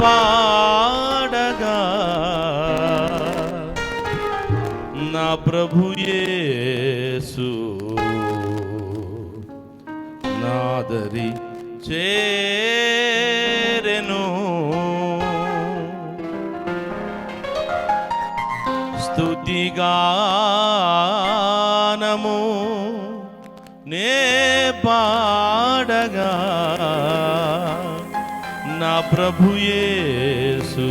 పాడగా. నా ప్రభుయేసు నాదరి చేరెను. స్తుతిగానము నే పాడగా. ప్రభుయేసు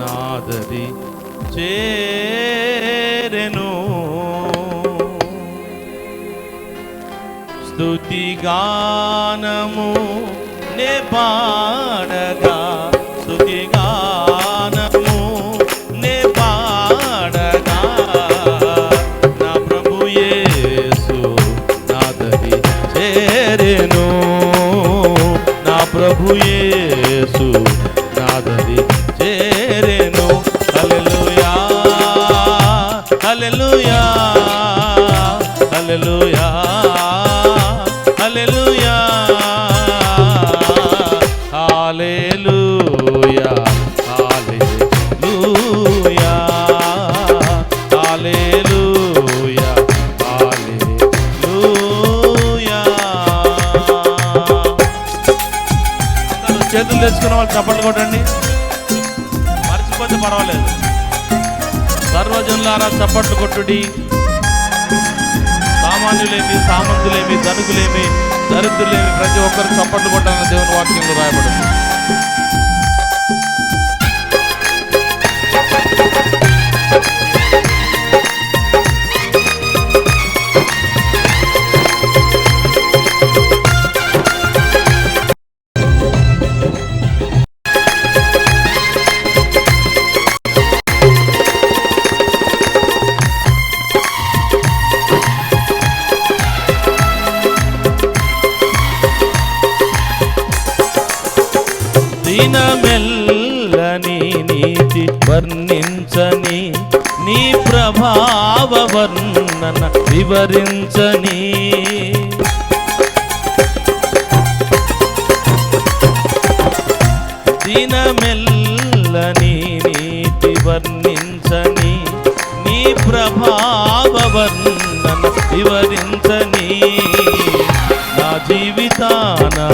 నాదరి చేరెను. స్తుతిగానము నే పాడగా. స్తుతిగానము నే పాడగా. నా ప్రభు యేసు నాదరి చేరెను. ప్రభుయేసు నాదని చేరేను. అలెలుయా అలెలుయా అలెలుయా అలెలుయా హాలేలు తెచ్చుకున్న వాళ్ళు చప్పట్లు కొట్టండి. మర్చిపోతే పర్వాలేదు. సర్వజనులారా చప్పట్లు కొట్టుడి. సామాన్యులేమి సామంతులేమి ధనుకులేమి దరిద్రులేమి ప్రతి ఒక్కరు చప్పట్లు కొట్టాలని దేవుని వాక్యంలో రాయబడింది. దినమెల్లని నీతి వర్ణించని నీ ప్రభావ వర్ణన వివరించని. దినమెల్లని నీతి వర్ణించని నీ ప్రభావ వర్ణన వివరించని. నా జీవితానా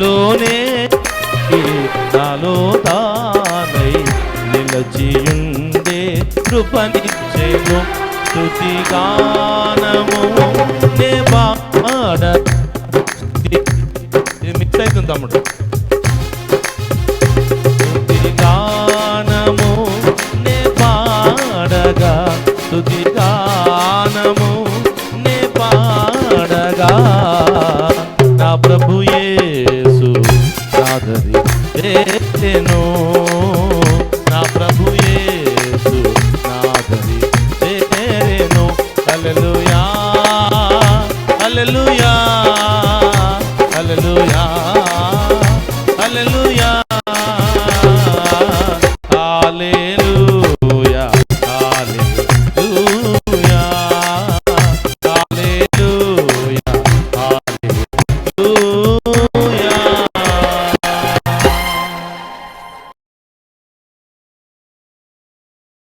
తనలోనే నాలో తానై నిలచియుండే కృపనిచ్చెను స్తుతిగానము నే పాడ చేసేను